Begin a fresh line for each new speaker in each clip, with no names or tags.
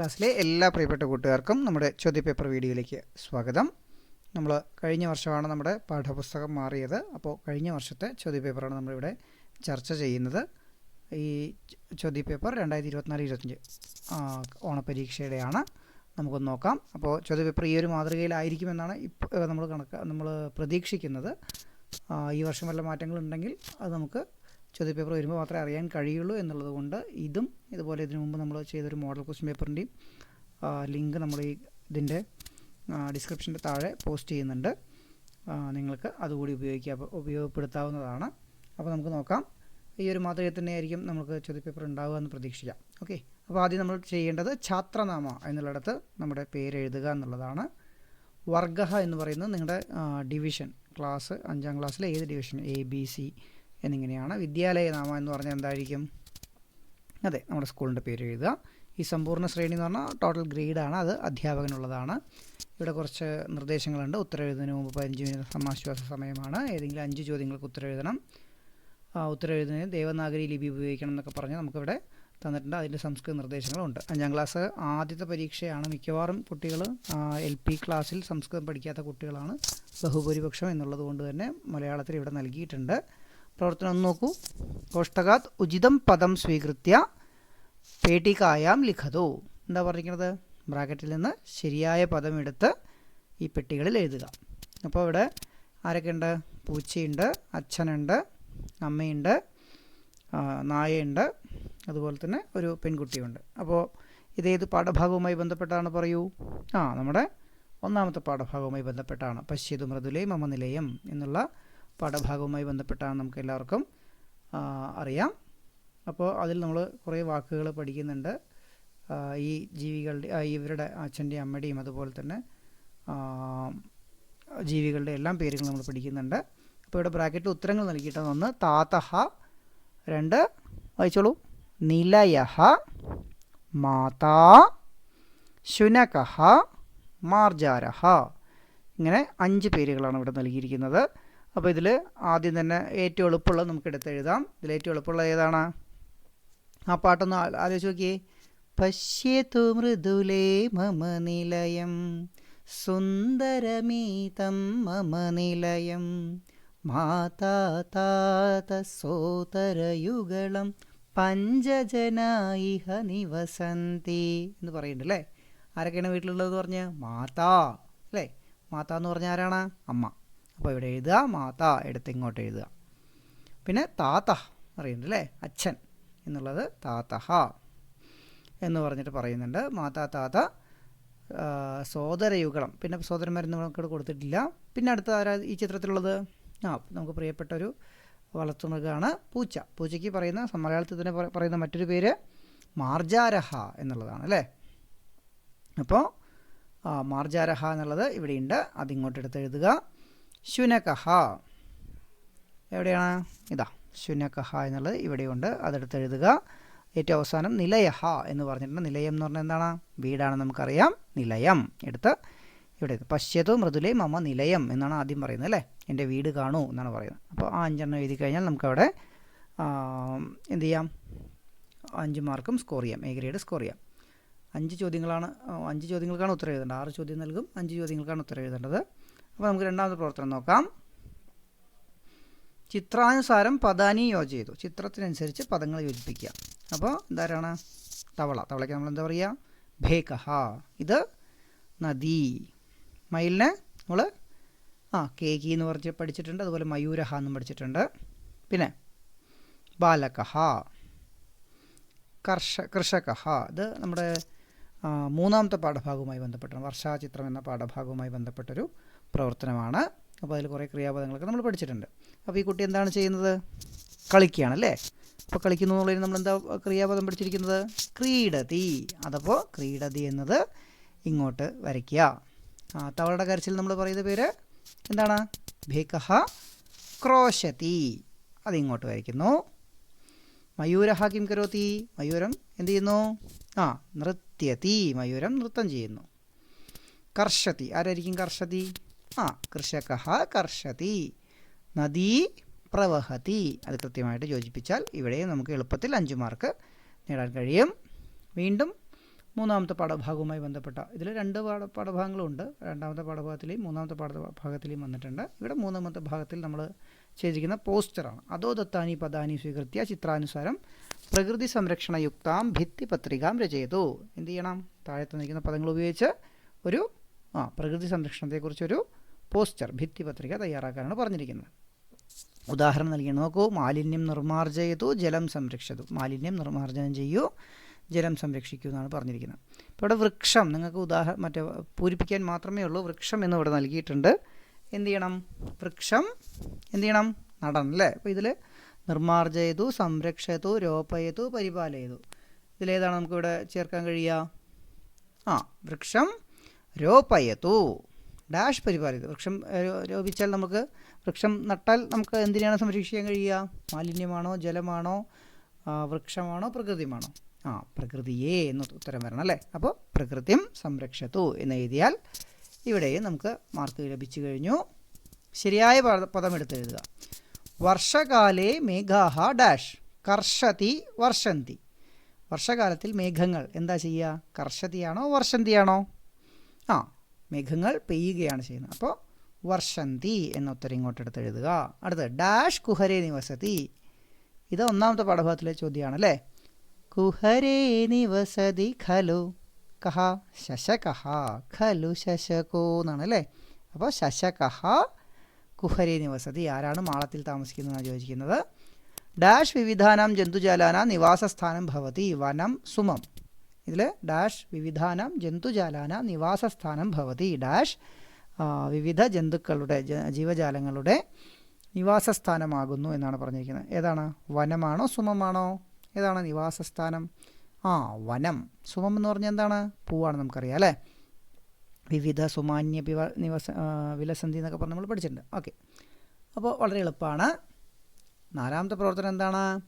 ക്ലാസ്സിലെ എല്ലാ പ്രിയപ്പെട്ട കൂട്ടുകാർക്കും നമ്മുടെ ചോദ്യപേപ്പർ വീഡിയോയിലേക്ക് സ്വാഗതം. നമ്മൾ കഴിഞ്ഞ വർഷമാണ് നമ്മുടെ പാഠപുസ്തകം മാറിയത്. അപ്പോൾ കഴിഞ്ഞ വർഷത്തെ ചോദ്യപേപ്പറാണ് നമ്മളിവിടെ ചർച്ച ചെയ്യുന്നത്. ഈ ചോദ്യപേപ്പർ രണ്ടായിരത്തി ഇരുപത്തിനാല് ഇരുപത്തഞ്ച് ഓണപരീക്ഷയുടെയാണ്. നമുക്കൊന്ന് നോക്കാം. അപ്പോൾ ചോദ്യപേപ്പർ ഈ ഒരു മാതൃകയിലായിരിക്കുമെന്നാണ് ഇപ്പോൾ നമ്മൾ കണക്ക് നമ്മൾ പ്രതീക്ഷിക്കുന്നത്. ഈ വർഷം വല്ല മാറ്റങ്ങളുണ്ടെങ്കിൽ അത് നമുക്ക് ചോദ്യപേപ്പർ വരുമ്പോൾ മാത്രമേ അറിയാൻ കഴിയുള്ളൂ എന്നുള്ളത് കൊണ്ട് ഇതും ഇതുപോലെ ഇതിനു മുമ്പ് നമ്മൾ ചെയ്തൊരു മോഡൽ ക്വസ്റ്റ്യൻ പേപ്പറിന്റെയും ലിങ്ക് നമ്മൾ ഈ ഇതിന്റെ ഡിസ്ക്രിപ്ഷന്റെ താഴെ പോസ്റ്റ് ചെയ്യുന്നുണ്ട്. നിങ്ങൾക്ക് അതുകൂടി ഉപയോഗിക്കുക ഉപയോഗപ്പെടുത്താവുന്നതാണ്. അപ്പോൾ നമുക്ക് നോക്കാം. ഈ ഒരു മാതൃകയിൽ തന്നെയായിരിക്കും നമുക്ക് ചോദ്യപേപ്പർ ഉണ്ടാവുക എന്ന് പ്രതീക്ഷിക്കാം. ഓക്കെ. അപ്പോൾ ആദ്യം നമ്മൾ ചെയ്യേണ്ടത് ഛാത്രനാമ എന്നുള്ളിടത്ത് നമ്മുടെ പേര് എഴുതുക എന്നുള്ളതാണ്. വർഗഹ എന്ന് പറയുന്നത് നിങ്ങളുടെ ഡിവിഷൻ ക്ലാസ് അഞ്ചാം ക്ലാസ്സിലെ ഏത് ഡിവിഷൻ എ ബി സി എന്നിങ്ങനെയാണ് വിദ്യാലയ നാമം എന്ന് പറഞ്ഞാൽ എന്തായിരിക്കും? അതെ നമ്മുടെ സ്കൂളിന്റെ പേര് എഴുതുക. ഈ സമ്പൂർണ ശ്രേണി എന്ന് പറഞ്ഞാൽ ടോട്ടൽ ഗ്രേഡാണ് അത് അധ്യാപകനുള്ളതാണ്. ഇവിടെ കുറച്ച് നിർദ്ദേശങ്ങളുണ്ട്. ഉത്തരം എഴുതുന്നതിന് മുമ്പ് പതിനഞ്ച് മിനിറ്റ് സമാശ്വാസ സമയമാണ്. ഏതെങ്കിലും അഞ്ച് ചോദ്യങ്ങൾക്ക് ഉത്തരം എഴുതണം ഉത്തരം എഴുതുന്നതിന് ദേവനാഗരി ലിപി ഉപയോഗിക്കണം എന്നൊക്കെ പറഞ്ഞ് നമുക്കിവിടെ തന്നിട്ടുണ്ട്. അതിന്റെ സംസ്കൃത നിർദ്ദേശങ്ങളുണ്ട്. അഞ്ചാം ക്ലാസ് ആദ്യത്തെ പരീക്ഷയാണ് മിക്കവാറും കുട്ടികൾ എൽ പി ക്ലാസ്സിൽ സംസ്കൃതം പഠിക്കാത്ത കുട്ടികളാണ് ബഹുഭൂരിപക്ഷം എന്നുള്ളത് കൊണ്ട് തന്നെ മലയാളത്തിൽ ഇവിടെ നൽകിയിട്ടുണ്ട്. പ്രവർത്തനം ഒന്ന് നോക്കൂ. കോഷ്ടകാത് ഉചിതം പദം സ്വീകൃത്യ പേട്ടികായാം ലിഖതു. എന്താ പറഞ്ഞിരിക്കുന്നത്? ബ്രാക്കറ്റിൽ നിന്ന് ശരിയായ പദം എടുത്ത് ഈ പെട്ടികളിൽ എഴുതുക. അപ്പോൾ ഇവിടെ ആരൊക്കെയുണ്ട്? പൂച്ചയുണ്ട് അച്ഛനുണ്ട് അമ്മയുണ്ട് നായയുണ്ട് അതുപോലെ തന്നെ ഒരു പെൺകുട്ടിയുണ്ട്. അപ്പോൾ ഇതേത് പാഠഭാഗവുമായി ബന്ധപ്പെട്ടാണ് പറയൂ? ആ നമ്മുടെ ഒന്നാമത്തെ പാഠഭാഗവുമായി ബന്ധപ്പെട്ടാണ്. പശ്യതു മൃദുലേ അമനിലയം എന്നുള്ള പാഠഭാഗവുമായി ബന്ധപ്പെട്ടാണ് നമുക്ക് എല്ലാവർക്കും അറിയാം. അപ്പോൾ അതിൽ നമ്മൾ കുറേ വാക്കുകൾ പഠിക്കുന്നുണ്ട്. ഈ ജീവികളുടെ ഇവരുടെ അച്ഛന്റെയും അമ്മയുടെയും അതുപോലെ തന്നെ ജീവികളുടെ എല്ലാം പേരുകൾ നമ്മൾ പഠിക്കുന്നുണ്ട്. അപ്പോൾ ഇവിടെ ബ്രാക്കറ്റിൽ ഉത്തരങ്ങൾ നൽകിയിട്ടാണ് ഒന്ന് താതഹ രണ്ട് വായിച്ചോളൂ. നിലയഹ മാതാ ശുനകഹ മാർജാരഹ. ഇങ്ങനെ അഞ്ച് പേരുകളാണ് ഇവിടെ നൽകിയിരിക്കുന്നത്. അപ്പോൾ ഇതിൽ ആദ്യം തന്നെ ഏറ്റവും എളുപ്പമുള്ളത് നമുക്ക് എടുത്ത് എഴുതാം. ഇതിൽ ഏറ്റവും എളുപ്പമുള്ളത് ഏതാണ്? ആ പാട്ടൊന്ന് ആലോചിച്ച് നോക്കിയേ. പശ്യത്തു മൃദുലേ മമ നിലയം സുന്ദരമീതം മമ നിലയം മാതാ സോതരയുഗളം പഞ്ചജനായിഹ നിവസന്തി എന്ന് പറയുന്നുണ്ട് അല്ലേ? ആരൊക്കെയാണ് വീട്ടിലുള്ളത് പറഞ്ഞ്? മാതാ അല്ലേ? മാതാ എന്ന് പറഞ്ഞാൽ ആരാണ്? അമ്മ. അപ്പോൾ ഇവിടെ എഴുതുക മാത എടുത്ത് ഇങ്ങോട്ട് എഴുതുക. പിന്നെ താത്ത പറയുന്നുണ്ട് അല്ലേ അച്ഛൻ എന്നുള്ളത് താത്തഹ എന്ന് പറഞ്ഞിട്ട് പറയുന്നുണ്ട്. മാതാ താത്ത സോദരയുഗളം പിന്നെ സോദരന്മാരൊന്നും നമുക്കിവിടെ കൊടുത്തിട്ടില്ല. പിന്നെ അടുത്ത ആരാ ഈ ചിത്രത്തിലുള്ളത്? ആ നമുക്ക് പ്രിയപ്പെട്ട ഒരു വളർത്തുമൃഗമാണ് പൂച്ച. പൂച്ചയ്ക്ക് പറയുന്ന മലയാളത്തിൽ തന്നെ പറയുന്ന മറ്റൊരു പേര് മാർജാരഹ എന്നുള്ളതാണ് അല്ലേ? അപ്പോൾ മാർജാരഹ എന്നുള്ളത് ഇവിടെയുണ്ട്. അതിങ്ങോട്ട് എടുത്ത് എഴുതുക. ശുനകഹ. എവിടെയാണ്? ഇതാ ശുനകഹ എന്നുള്ളത് ഇവിടെയുണ്ട്. അതെടുത്ത് എഴുതുക. ഏറ്റവും അവസാനം നിലയഹ എന്ന് പറഞ്ഞിട്ടുണ്ട്. നിലയം എന്ന് പറഞ്ഞാൽ എന്താണ്? വീടാണ് നമുക്കറിയാം. നിലയം. എടുത്ത് ഇവിടെ. പശ്യതു മൃദുലേ മമ നിലയം എന്നാണ് ആദ്യം പറയുന്നത് അല്ലേ? എന്റെ വീട് കാണൂ എന്നാണ് പറയുന്നത്. അപ്പോൾ ആ അഞ്ചെണ്ണം എഴുതി കഴിഞ്ഞാൽ നമുക്കവിടെ എന്ത് ചെയ്യാം? അഞ്ച് മാർക്കും സ്കോർ ചെയ്യാം. എ ഗ്രേഡ് സ്കോർ ചെയ്യാം. അഞ്ച് ചോദ്യങ്ങളാണ് അഞ്ച് ചോദ്യങ്ങൾക്കാണ് ഉത്തരം എഴുതേണ്ടത്. ആറ് ചോദ്യം നൽകും. അഞ്ച് ചോദ്യങ്ങൾക്കാണ് ഉത്തരം എഴുതേണ്ടത്. അപ്പോൾ നമുക്ക് രണ്ടാമത്തെ പ്രവർത്തനം നോക്കാം. ചിത്രാനുസാരം പദാനി യോജ ചെയ്തു. ചിത്രത്തിനനുസരിച്ച് പദങ്ങൾ യോജിപ്പിക്കുക. അപ്പോൾ എന്താരാണ്? തവള. തവളയ്ക്ക് നമ്മൾ എന്താ പറയുക ഭേകഹ. ഇത് നദി. മയിലിനെ നമ്മൾ ആ കേകി എന്ന് പറഞ്ഞ് പഠിച്ചിട്ടുണ്ട്. അതുപോലെ മയൂരഹ എന്നും പഠിച്ചിട്ടുണ്ട്. പിന്നെ ബാലകഹ. കർഷ കൃഷകഹ. ഇത് നമ്മുടെ മൂന്നാമത്തെ പാഠഭാഗവുമായി ബന്ധപ്പെട്ടാണ് വർഷാചിത്രം എന്ന പാഠഭാഗവുമായി ബന്ധപ്പെട്ടൊരു പ്രവർത്തനമാണ്. അപ്പോൾ അതിൽ കുറേ ക്രിയാപദങ്ങളൊക്കെ നമ്മൾ പഠിച്ചിട്ടുണ്ട്. അപ്പോൾ ഈ കുട്ടി എന്താണ് ചെയ്യുന്നത്? കളിക്കുകയാണ് അല്ലേ അപ്പോൾ കളിക്കുന്നു എന്നുള്ളതിന് നമ്മൾ എന്താ ക്രിയാപദം പഠിച്ചിരിക്കുന്നത്? ക്രീഡതി. അതപ്പോൾ ക്രീഡതി എന്നത് ഇങ്ങോട്ട് വരയ്ക്കുക. ആ, തവളയുടെ കരച്ചിൽ നമ്മൾ പറയുന്ന പേര് എന്താണ്? ഭേകഹ ക്രോശതി. അതിങ്ങോട്ട് വരയ്ക്കുന്നു. മയൂരഹ കിം കരോത്തി മയൂരം എന്ത് ചെയ്യുന്നു? ആ നൃത്യതി. മയൂരം നൃത്തം ചെയ്യുന്നു. കർഷതി. ആരായിരിക്കും കർഷതി? ആ കൃഷക കർഷതി. നദീ പ്രവഹതി. അത് കൃത്യമായിട്ട് യോജിപ്പിച്ചാൽ ഇവിടെ നമുക്ക് എളുപ്പത്തിൽ അഞ്ച് മാർക്ക് നേടാൻ കഴിയും. വീണ്ടും മൂന്നാമത്തെ പാഠഭാഗവുമായി ബന്ധപ്പെട്ട ഇതിൽ രണ്ട് പാഠ പാഠഭാഗങ്ങളുണ്ട്. രണ്ടാമത്തെ പാഠഭാഗത്തിലെയും മൂന്നാമത്തെ പാഠഭാഗത്തിലെയും വന്നിട്ടുണ്ട്. ഇവിടെ മൂന്നാമത്തെ ഭാഗത്തിൽ നമ്മൾ ചെയ്തിരിക്കുന്ന പോസ്റ്ററാണ് അതോ ദത്താനി പദാനി സ്വീകൃത്യ ചിത്രാനുസാരം പ്രകൃതി സംരക്ഷണയുക്താം ഭിത്തിപത്രികാം രചയതു. എന്ത് ചെയ്യണം? താഴെ തന്നിരിക്കുന്ന പദങ്ങൾ ഉപയോഗിച്ച് ഒരു ആ പ്രകൃതി സംരക്ഷണത്തെക്കുറിച്ചൊരു പോസ്റ്റർ ഭിത്തിപത്രിക തയ്യാറാക്കാനാണ് പറഞ്ഞിരിക്കുന്നത്. ഉദാഹരണം നൽകി നോക്കൂ മാലിന്യം നിർമ്മാർജയതു ജലം സംരക്ഷതു മാലിന്യം നിർമ്മാർജനം ചെയ്യൂ ജലം സംരക്ഷിക്കൂ എന്നാണ് പറഞ്ഞിരിക്കുന്നത്. ഇപ്പോൾ ഇവിടെ വൃക്ഷം നിങ്ങൾക്ക് ഉദാഹരണം മറ്റേ പൂരിപ്പിക്കാൻ മാത്രമേ ഉള്ളൂ വൃക്ഷം എന്ന് ഇവിടെ നൽകിയിട്ടുണ്ട്. എന്ത് ചെയ്യണം? വൃക്ഷം എന്ത് ചെയ്യണം? നടണം അല്ലേ? അപ്പോൾ ഇതിൽ നിർമ്മാർജയതു സംരക്ഷതു രോപയതു പരിപാലയതു. ഇതിലേതാണ് നമുക്കിവിടെ ചേർക്കാൻ കഴിയുക? ആ വൃക്ഷം രോപയതു. ഡാഷ് പരിപാലിതു വൃക്ഷം രോപിച്ചാൽ നമുക്ക് വൃക്ഷം നട്ടാൽ നമുക്ക് എന്തിനാണ് സംരക്ഷിക്കാൻ കഴിയുക? മാലിന്യമാണോ ജലമാണോ വൃക്ഷമാണോ പ്രകൃതിയുമാണോ? ആ പ്രകൃതിയെ എന്ന് ഉത്തരം വരണം അല്ലേ? അപ്പോൾ പ്രകൃതിം സംരക്ഷത്തു എന്ന് എഴുതിയാൽ ഇവിടെയും നമുക്ക് മാർക്ക് ലഭിച്ചു കഴിഞ്ഞു. ശരിയായ പദ- പദം എടുത്ത് എഴുതുക. വർഷകാലേ മേഘാഹ ഡാഷ്. കർഷതി വർഷന്തി. വർഷകാലത്തിൽ മേഘങ്ങൾ എന്താ ചെയ്യുക? കർഷതിയാണോ വർഷന്തിയാണോ? ആ മേഘങ്ങൾ പെയ്യുകയാണ് ചെയ്യുന്നത്. അപ്പോൾ വർഷന്തി എന്ന ഉത്തരം ഇങ്ങോട്ട് എടുത്ത് എഴുതുക. അടുത്ത് ഡാഷ് കുഹരേ നിവസതി. ഇത് ഒന്നാമത്തെ പാഠഭാഗത്തിലെ ചോദ്യമാണ് അല്ലേ കുഹരേ നിവസതി ഖലു കഹ ശശകഹ ഖലു ശശകോ എന്നാണ് അല്ലേ അപ്പോൾ ശശകഹ കുഹരേ നിവസതി. ആരാണ് മാളത്തിൽ താമസിക്കുന്നതെന്നാണ് ചോദിക്കുന്നത്? ഡാഷ് വിവിധാനാം ജന്തുജാലാനാം നിവാസസ്ഥാനം ഭവതി വനം സുമം. ഇതിൽ ഡാഷ് വിവിധാനം ജന്തുജാലാന നിവാസസ്ഥാനം ഭവതി. ഡാഷ് വിവിധ ജന്തുക്കളുടെ ജീവജാലങ്ങളുടെ നിവാസസ്ഥാനമാകുന്നു എന്നാണ് പറഞ്ഞിരിക്കുന്നത്. ഏതാണ്? വനമാണോ സുമമാണോ? ഏതാണ് നിവാസസ്ഥാനം? ആ വനം. സുമം എന്ന് പറഞ്ഞാൽ എന്താണ്? പൂവാണ് നമുക്കറിയാം അല്ലേ? വിവിധ സുമാന്യ വിവ നിവസ വിലസന്ധി എന്നൊക്കെ പറഞ്ഞ് നമ്മൾ പഠിച്ചിട്ടുണ്ട്. ഓക്കെ. അപ്പോൾ വളരെ എളുപ്പമാണ്. നാലാമത്തെ പ്രവർത്തനം എന്താണ്?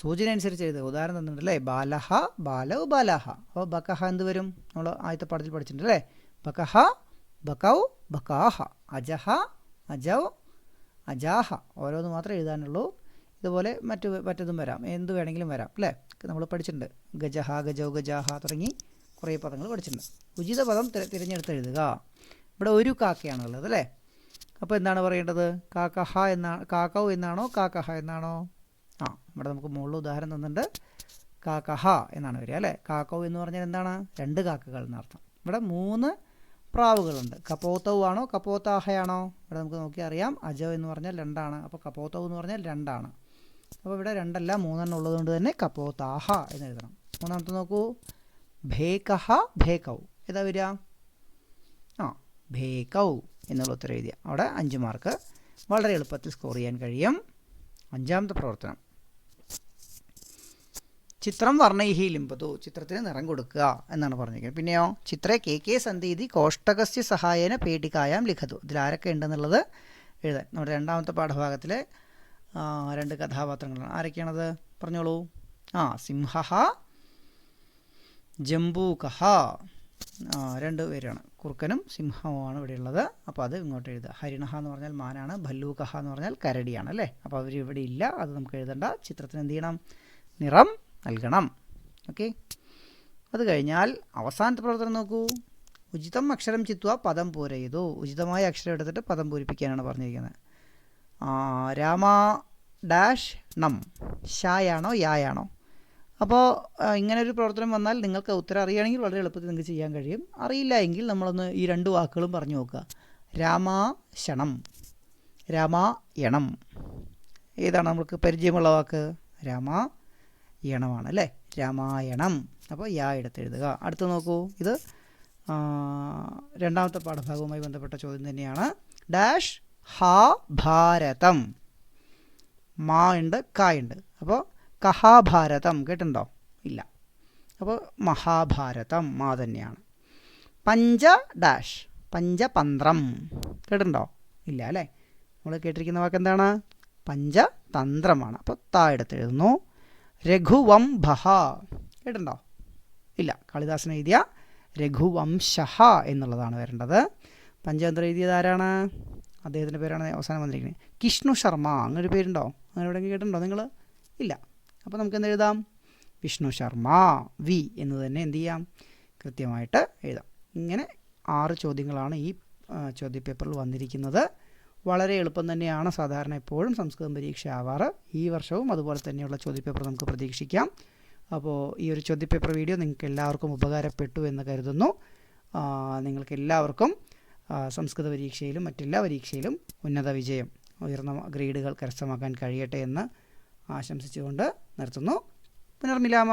സൂചന അനുസരിച്ച് എഴുതുക ഉദാഹരണം തന്നിട്ടുണ്ട് അല്ലേ? ബാലഹ ബാല ബാലഹ. അപ്പോൾ ബക്കഹ എന്ത് വരും? നമ്മൾ ആദ്യത്തെ പാഠത്തിൽ പഠിച്ചിട്ടുണ്ട് അല്ലേ? ബക്കഹ ബക്കൗ ബക്കാഹ. അജഹ അജൗ അജാഹ. ഓരോന്ന് മാത്രമേ എഴുതാനുള്ളൂ. ഇതുപോലെ മറ്റു മറ്റതും വരാം. എന്ത് വേണമെങ്കിലും വരാം അല്ലേ? നമ്മൾ പഠിച്ചിട്ടുണ്ട്. ഗജഹ ഗജൗ ഗജാഹ തുടങ്ങി കുറേ പദങ്ങൾ പഠിച്ചിട്ടുണ്ട്. ഉചിത പദം തിര- തിരഞ്ഞെടുത്ത് എഴുതുക. ഇവിടെ ഒരു കാക്കയാണുള്ളത് അല്ലേ? അപ്പോൾ എന്താണ് പറയേണ്ടത്? കാക്കഹ എന്നാണ് കാക്കൗ എന്നാണോ കാക്കഹ എന്നാണോ? ആ ഇവിടെ നമുക്ക് മുകളിൽ ഉദാഹരണം തന്നിട്ടുണ്ട്. കാക്കഹ എന്നാണ് വരിക അല്ലേ? കാക്കോ എന്ന് പറഞ്ഞാൽ എന്താണ്? രണ്ട് കാക്കകൾ എന്നർത്ഥം ഇവിടെ മൂന്ന് പ്രാവുകളുണ്ട്. കപ്പോത്തവ് ആണോ കപ്പോത്താഹയാണോ ഇവിടെ നമുക്ക് നോക്കി അറിയാം. അജോ എന്ന് പറഞ്ഞാൽ രണ്ടാണ്. അപ്പോൾ കപ്പോത്തവ് എന്ന് പറഞ്ഞാൽ രണ്ടാണ്. അപ്പോൾ ഇവിടെ രണ്ടല്ല മൂന്നെണ്ണം ഉള്ളതുകൊണ്ട് തന്നെ കപ്പോത്താഹ എന്ന് എഴുതണം. മൂന്നാമത്തെ നോക്കൂ. ഭേകഹ ഭേകൗ. ഏതാ വരിക? ആ ഭേകൗ എന്നുള്ള ഉത്തരം എഴുതിയ. അവിടെ അഞ്ച് മാർക്ക് വളരെ എളുപ്പത്തിൽ സ്കോർ ചെയ്യാൻ കഴിയും. അഞ്ചാമത്തെ പ്രവർത്തനം. ചിത്രം വർണൈഹി ലിംബതു ചിത്രത്തിന് നിറം കൊടുക്കുക എന്നാണ് പറഞ്ഞിരിക്കുന്നത്. പിന്നെയോ ചിത്രേ കെ കെ സന്ധീതി കോഷ്ടകസ്യ സഹായന പേടികായാം ലിഖതു. ഇതിൽ ആരൊക്കെ ഉണ്ടെന്നുള്ളത് എഴുതാൻ. നമ്മുടെ രണ്ടാമത്തെ പാഠഭാഗത്തിലെ രണ്ട് കഥാപാത്രങ്ങളാണ്. ആരൊക്കെയാണത്? പറഞ്ഞോളൂ. ആ സിംഹ ജംബൂകഹ ആ, രണ്ട് പേരാണ്. കുറുക്കനും സിംഹവുമാണ് ഇവിടെയുള്ളത്. അപ്പോൾ അത് ഇങ്ങോട്ട് എഴുതുക. ഹരിണഹ എന്ന് പറഞ്ഞാൽ മാനാണ് ഭല്ലൂകഹ എന്ന് പറഞ്ഞാൽ കരടിയാണ് അല്ലേ? അപ്പോൾ അവർ ഇവിടെ ഇല്ല അത് നമുക്ക് എഴുതണ്ട. ചിത്രത്തിന് എന്ത് ചെയ്യണം? നിറം നൽകണം. ഓക്കെ? അത് കഴിഞ്ഞാൽ അവസാനത്തെ പ്രവർത്തനം നോക്കൂ. ഉചിതം അക്ഷരം ചിത്വ പദം പൂരയിതു. ഉചിതമായ അക്ഷരം എടുത്തിട്ട് പദം പൂരിപ്പിക്കാനാണ് പറഞ്ഞിരിക്കുന്നത്. രാമ ഡാഷ് നം. ഷായാണോ യായാണോ? അപ്പോൾ ഇങ്ങനെ ഒരു പ്രവർത്തനം വന്നാൽ നിങ്ങൾക്ക് ഉത്തരം അറിയുകയാണെങ്കിൽ വളരെ എളുപ്പത്തിൽ നിങ്ങൾക്ക് ചെയ്യാൻ കഴിയും. അറിയില്ല എങ്കിൽ നമ്മളൊന്ന് ഈ രണ്ട് വാക്കുകളും പറഞ്ഞു നോക്കുക. രാമാശണം രാമായണം ഏതാണ് നമുക്ക് പരിചയമുള്ള വാക്ക്? രാമായണമാണ് അല്ലേ രാമായണം. അപ്പോൾ യാ എടുത്ത് എഴുതുക അടുത്ത് നോക്കൂ. ഇത് രണ്ടാമത്തെ പാഠഭാഗവുമായി ബന്ധപ്പെട്ട ചോദ്യം തന്നെയാണ്. ഡാഷ് ഹാ ഭാരതം. മാ ഉണ്ട് ക ഉണ്ട്. അപ്പോൾ കഹാഭാരതം കേട്ടുണ്ടോ ഇല്ല. അപ്പോൾ മഹാഭാരതം മാ തന്നെയാണ്. പഞ്ച ഡാഷ് പഞ്ചതന്ത്രം കേട്ടുണ്ടോ ഇല്ല അല്ലേ? നമ്മൾ കേട്ടിരിക്കുന്ന വാക്ക് എന്താണ്? പഞ്ചതന്ത്രമാണ്. അപ്പോൾ താ എടുത്ത് എഴുതുന്നു രഘുവംഭഹ. കേട്ടുണ്ടോ ഇല്ല കാളിദാസൻ എഴുതിയ രഘുവംശഹ എന്നുള്ളതാണ് വരേണ്ടത്. പഞ്ചതന്ത്രം എഴുതിയത് ആരാണ്? അദ്ദേഹത്തിന്റെ പേരാണ് അവസാനം വന്നിരിക്കുന്നത്. കിഷ്ണു ശർമ്മ അങ്ങനൊരു പേരുണ്ടോ? അങ്ങനെ എവിടെയെങ്കിലും കേട്ടിട്ടുണ്ടോ നിങ്ങൾ? ഇല്ല. അപ്പോൾ നമുക്ക് എന്ത് എഴുതാം? വിഷ്ണു ശർമ്മ വി എന്ന് തന്നെ എന്ത് ചെയ്യാം? കൃത്യമായിട്ട് എഴുതാം. ഇങ്ങനെ ആറ് ചോദ്യങ്ങളാണ് ഈ ചോദ്യപേപ്പറിൽ വന്നിരിക്കുന്നത്. വളരെ എളുപ്പം തന്നെയാണ് സാധാരണ എപ്പോഴും സംസ്കൃതം പരീക്ഷ ആവാറ് ഈ വർഷവും അതുപോലെ തന്നെയുള്ള ചോദ്യപേപ്പർ നമുക്ക് പ്രതീക്ഷിക്കാം. അപ്പോൾ ഈ ഒരു ചോദ്യപേപ്പർ വീഡിയോ നിങ്ങൾക്ക് എല്ലാവർക്കും ഉപകാരപ്പെട്ടു എന്ന് കരുതുന്നു. നിങ്ങൾക്ക് എല്ലാവർക്കും സംസ്കൃത പരീക്ഷയിലും മറ്റെല്ലാ പരീക്ഷയിലും ഉന്നത വിജയം ഉയർന്ന ഗ്രേഡുകൾ കരസ്ഥമാക്കാൻ കഴിയട്ടെ എന്ന് ആശംസിച്ചുകൊണ്ട് നിർത്തുന്നു. പുനർമിലാമ.